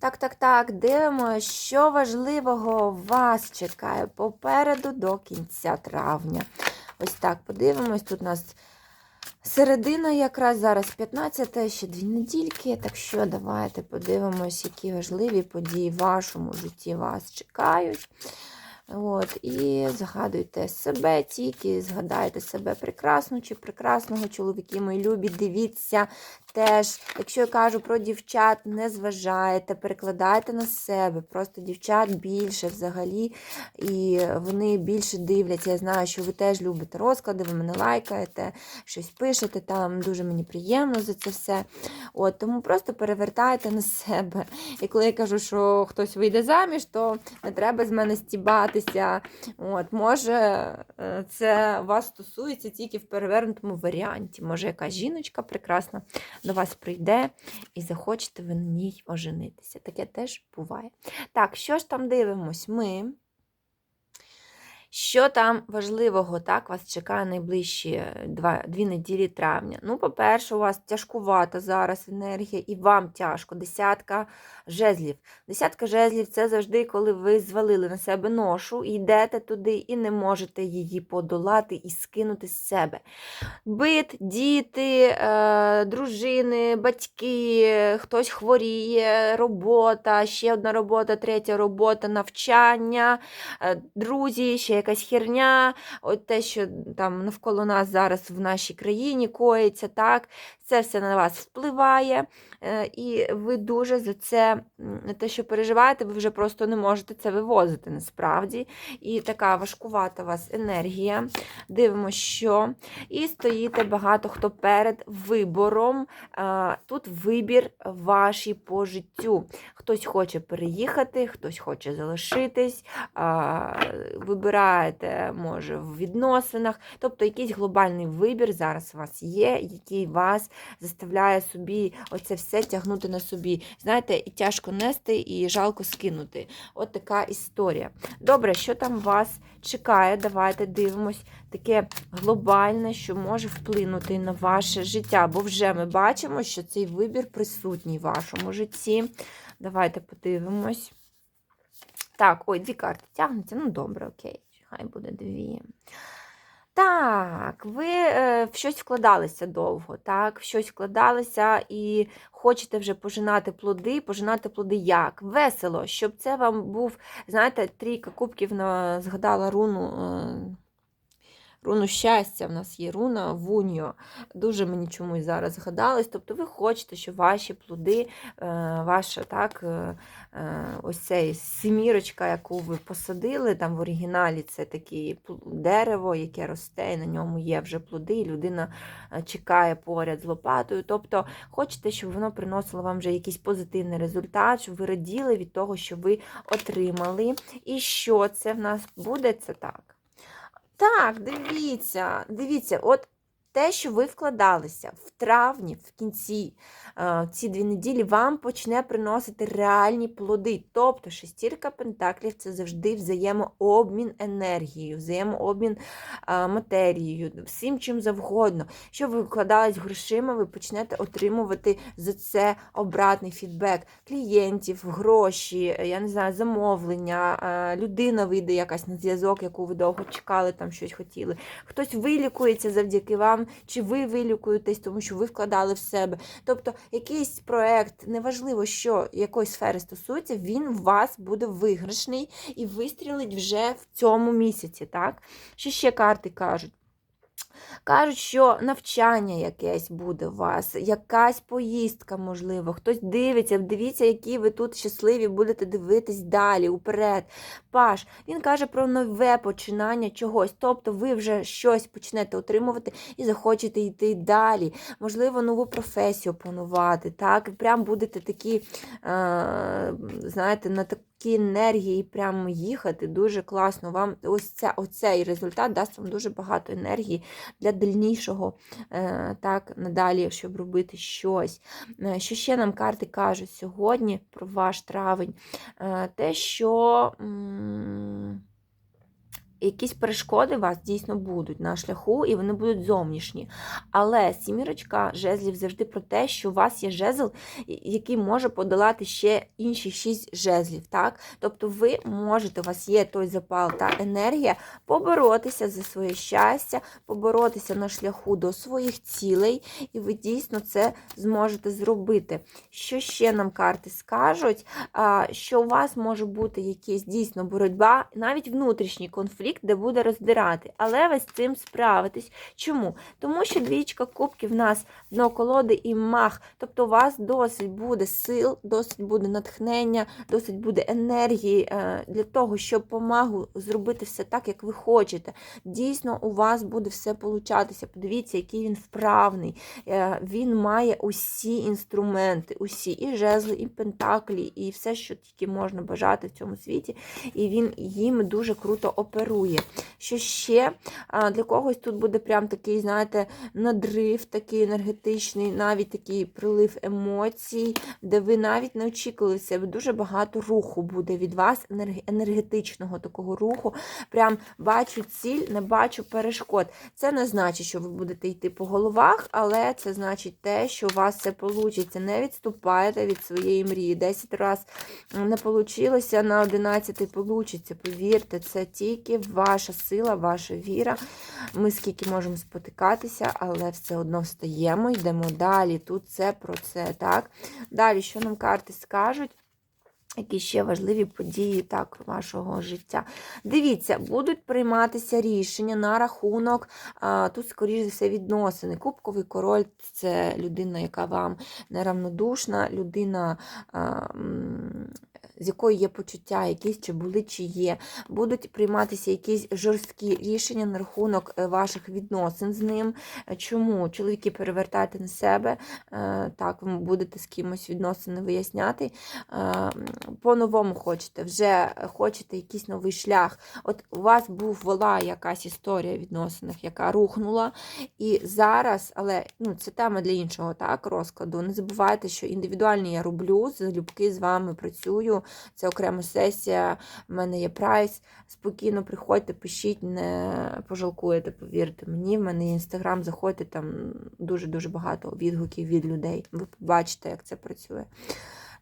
Так, так, так, дивимося, що важливого вас чекає попереду до кінця травня. Ось так подивимось. Тут у нас середина якраз зараз 15, ще дві недільки. Так що давайте подивимось, які важливі події в вашому житті вас чекають. От, І згадуйте себе, тільки згадайте себе прекрасну чи прекрасного чоловіки мої любі. Дивіться теж, якщо я кажу про дівчат, не зважайте, перекладайте на себе. Просто дівчат більше взагалі, і вони більше дивляться. Я знаю, що ви теж любите розклади, ви мене лайкаєте, щось пишете, там дуже мені приємно за це все. От, Тому просто перевертайте на себе. І коли я кажу, що хтось вийде заміж, то не треба з мене стібатися. От, Може, е, це вас стосується тільки в перевернутому варіанті. Може, якась жіночка прекрасна до вас прийде і захочете ви на ній оженитися. Таке теж буває. Так, що ж там дивимось? Ми. Що там важливого так, вас чекає найближчі два, дві неділі травня? Ну, по-перше, у вас тяжкувата зараз енергія, і вам тяжко. Десятка жезлів. Десятка жезлів це завжди, коли ви звалили на себе ношу, йдете туди і не можете її подолати і скинути з себе. Бит, діти, е, дружини, батьки, хтось хворіє, робота, ще одна робота, третя робота, навчання, е, друзі, ще якась херня, от те, що там навколо нас зараз в нашій країні коїться, так, це все на вас впливає, е, і ви дуже за це, те, що переживаєте, ви вже просто не можете це вивозити насправді. І така важкувата у вас енергія. Дивимося, що. І стоїте багато хто перед вибором. Тут вибір вашій по життю. Хтось хоче переїхати, хтось хоче залишитись, вибираєте, може, в відносинах. Тобто якийсь глобальний вибір зараз у вас є, який вас заставляє собі оце все тягнути на собі. Знаєте, і тяжко нести, і жалко скинути. От така історія. Добре, що там вас чекає? Давайте дивимось. Таке глобальне, що може вплинути на ваше життя. Бо вже ми бачимо, що цей вибір присутній в вашому житті. Давайте подивимось. Так, ой, дві карти тягнуться. Ну, добре, окей, хай буде дві. Так, ви е, в щось вкладалися довго, так, в щось вкладалися і хочете вже пожинати плоди, пожинати плоди як? Весело, щоб це вам був, знаєте, трійка кубків на, згадала руну. Руну щастя, в нас є руна Вуньо. Дуже мені чомусь зараз згадалось. Тобто ви хочете, щоб ваші плоди, е, ваша так, е, е, ось цей семірочка, яку ви посадили, там в оригіналі це таке дерево, яке росте, і на ньому є вже плоди, і людина чекає поряд з лопатою. Тобто хочете, щоб воно приносило вам вже якийсь позитивний результат, щоб ви раділи від того, що ви отримали. І що це в нас буде? Це так. Так, дивіться, дивіться, от те, що ви вкладалися в травні, в кінці е, ці дві неділі, вам почне приносити реальні плоди. Тобто шестірка пентаклів це завжди взаємообмін енергією, взаємообмін е, матерією, всім чим завгодно. Що ви вкладались грошима, ви почнете отримувати за це обратний фідбек клієнтів, гроші, я не знаю, замовлення, е, людина вийде якась на зв'язок, яку ви довго чекали, там щось хотіли. Хтось вилікується завдяки вам, чи ви вилікуєтесь, тому що ви вкладали в себе. Тобто якийсь проект, неважливо, що якої сфери стосується, він у вас буде виграшний і вистрілить вже в цьому місяці. так? Що ще карти кажуть? Кажуть, що навчання якесь буде у вас, якась поїздка, можливо, хтось дивиться, дивіться, які ви тут щасливі будете дивитись далі, уперед. Паш, він каже про нове починання чогось. Тобто ви вже щось почнете отримувати і захочете йти далі. Можливо, нову професію планувати. так, Прям будете такі, е, знаєте, на таку такі енергії прямо їхати. Дуже класно. Вам ось це, оцей результат дасть вам дуже багато енергії для дальнішого, е, так, надалі, щоб робити щось. Е, що ще нам карти кажуть сьогодні про ваш травень? Е, те, що. Mm. Якісь перешкоди у вас дійсно будуть на шляху, і вони будуть зовнішні. Але сімірочка жезлів завжди про те, що у вас є жезл, який може подолати ще інші шість жезлів. Так? Тобто ви можете, у вас є той запал та енергія поборотися за своє щастя, поборотися на шляху до своїх цілей, і ви дійсно це зможете зробити. Що ще нам карти скажуть? Що у вас може бути якась дійсно боротьба, навіть внутрішній конфлікт, де буде роздирати, але ви з цим справитесь. Чому? Тому що двічка кубків в нас дно колоди і мах. Тобто у вас досить буде сил, досить буде натхнення, досить буде енергії е, для того, щоб помагу зробити все так, як ви хочете. Дійсно, у вас буде все получатися. Подивіться, який він вправний. Е, Він має усі інструменти, усі і жезли, і пентаклі, і все, що тільки можна бажати в цьому світі. І він їм дуже круто оперує дарує. Що ще для когось тут буде прям такий, знаєте, надрив, такий енергетичний, навіть такий прилив емоцій, де ви навіть не очікували себе. Дуже багато руху буде від вас, енергетичного такого руху. Прям бачу ціль, не бачу перешкод. Це не значить, що ви будете йти по головах, але це значить те, що у вас все вийде. Не відступаєте від своєї мрії. 10 разів не вийшло, на 11 вийде. Повірте, це тільки ваша сила, ваша віра. Ми скільки можемо спотикатися, але все одно встаємо, йдемо далі. Тут це про це. так? Далі, що нам карти скажуть? Які ще важливі події так, вашого життя. Дивіться, будуть прийматися рішення на рахунок, тут, скоріш за все, відносини. Кубковий король це людина, яка вам неравнодушна, людина, з якою є почуття, якісь чи були, чи є. Будуть прийматися якісь жорсткі рішення на рахунок е, ваших відносин з ним. Е, Чому? Чоловіки перевертайте на себе, е, так, ви будете з кимось відносини виясняти. По-новому хочете, вже хочете якийсь новий шлях. От у вас був була якась історія в відносинах, яка рухнула. І зараз, але ну, це тема для іншого так, розкладу. Не забувайте, що індивідуальні я роблю, залюбки з вами працюю. Це окрема сесія, в мене є прайс. Спокійно приходьте, пишіть, не пожалкуєте, повірте мені. В мене інстаграм, заходьте, там дуже-дуже багато відгуків від людей. Ви побачите, як це працює.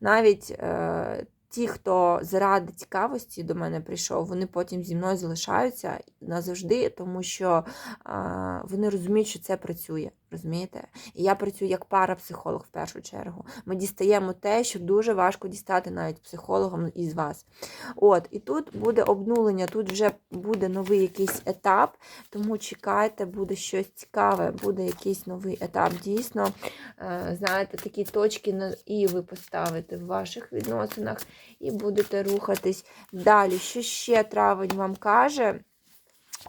Навіть е, ті, хто заради цікавості до мене прийшов, вони потім зі мною залишаються назавжди, тому що е, вони розуміють, що це працює. Розумієте? І я працюю як парапсихолог в першу чергу. Ми дістаємо те, що дуже важко дістати навіть психологам із вас. От, і тут буде обнулення, тут вже буде новий якийсь етап, тому чекайте, буде щось цікаве, буде якийсь новий етап. Дійсно, е, знаєте, такі точки на і ви поставите в ваших відносинах і будете рухатись далі. Що ще травень вам каже?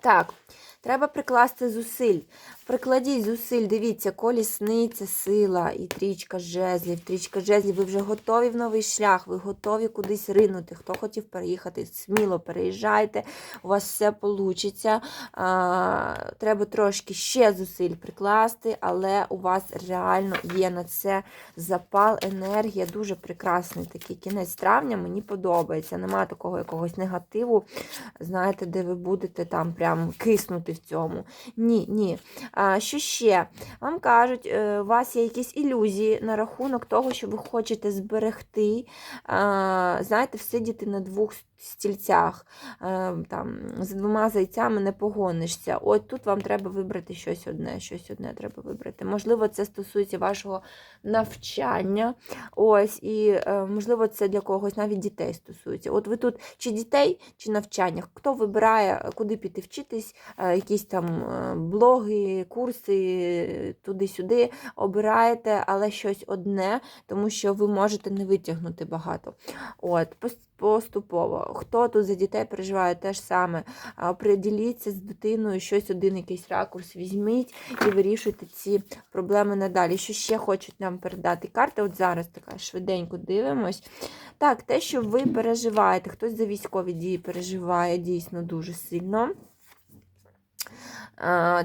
Так, треба прикласти зусиль. Прикладіть зусиль, дивіться, колісниця, сила і трічка жезлів. Трічка жезлів, ви вже готові в новий шлях, ви готові кудись ринути. Хто хотів переїхати, сміло переїжджайте, у вас все вийде. Треба трошки ще зусиль прикласти, але у вас реально є на це запал, енергія. Дуже прекрасний такий кінець травня. Мені подобається. Нема такого якогось негативу, знаєте, де ви будете там прям киснути в цьому. Ні, ні. Що ще? Вам кажуть, е, у вас є якісь ілюзії на рахунок того, що ви хочете зберегти, знаєте, всидіти на двох стільцях, там, з двома зайцями не погонишся. От тут вам треба вибрати щось одне, щось одне треба вибрати. Можливо, це стосується вашого навчання. Ось, і е, можливо, це для когось навіть дітей стосується. От ви тут чи дітей, чи навчання. Хто вибирає, куди піти вчитись, е, якісь там блоги, курси, туди-сюди обираєте, але щось одне, тому що ви можете не витягнути багато. От, Поступово. Хто тут за дітей переживає те ж саме. Приділіться з дитиною, щось один якийсь ракурс візьміть і вирішуйте ці проблеми надалі. Що ще хочуть нам передати карти? От зараз така швиденько дивимось. Так, те, що ви переживаєте, хтось за військові дії переживає дійсно дуже сильно.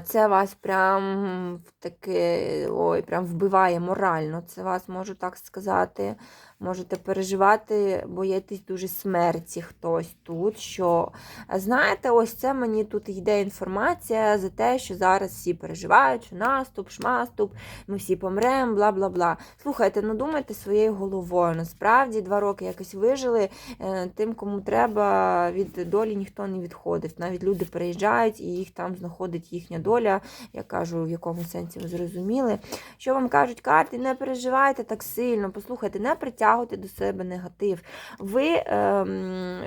Це вас прям таки, ой, прям вбиває морально. Це вас, можу так сказати. Можете переживати, боїтесь дуже смерті хтось тут. Що знаєте, ось це мені тут йде інформація за те, що зараз всі переживають, що наступ, шмаступ, ми всі помремо, бла бла бла. Слухайте, ну думайте своєю головою. Насправді два роки якось вижили. е, Тим, кому треба, від долі ніхто не відходить. Навіть люди переїжджають і їх там знаходить їхня доля. Я кажу, в якому сенсі ви зрозуміли. Що вам кажуть карти, не переживайте так сильно. Послухайте, не притягуйте до себе негатив. Ви. Ем,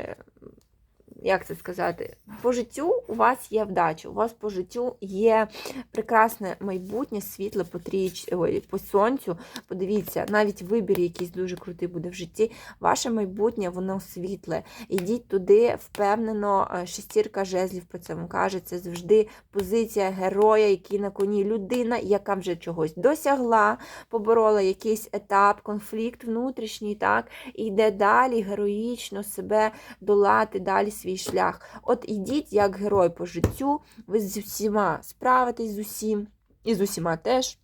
як це сказати, по життю у вас є вдача, у вас по життю є прекрасне майбутнє, світле по тріч, ой, по сонцю. Подивіться, навіть вибір якийсь дуже крутий буде в житті. Ваше майбутнє, воно світле. Ідіть туди впевнено. Е, Шестірка жезлів про це вам каже. Це завжди позиція героя, який на коні людина, яка вже чогось досягла, поборола якийсь етап, конфлікт внутрішній, так, і йде далі героїчно себе долати далі свій шлях. От ідіть як герой по життю, ви з усіма справитесь з усім, і з усіма теж.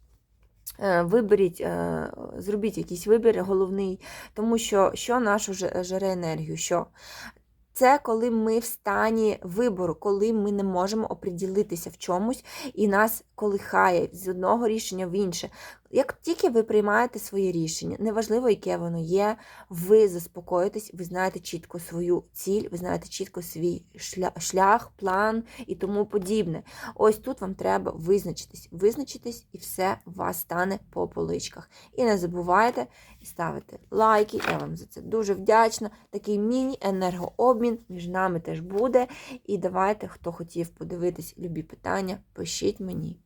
Е, Виберіть, е, зробіть якийсь вибір головний, тому що що нашу жере енергію? Що? Це коли ми в стані вибору, коли ми не можемо оприділитися в чомусь і нас колихає з одного рішення в інше. Як тільки ви приймаєте своє рішення, неважливо, яке воно є, ви заспокоїтесь, ви знаєте чітко свою ціль, ви знаєте чітко свій шлях, план і тому подібне. Ось тут вам треба визначитись, визначитись, і все у вас стане по поличках. І не забувайте ставити лайки. Я вам за це дуже вдячна. Такий міні-енергообмін між нами теж буде. І давайте, хто хотів подивитись любі питання, пишіть мені.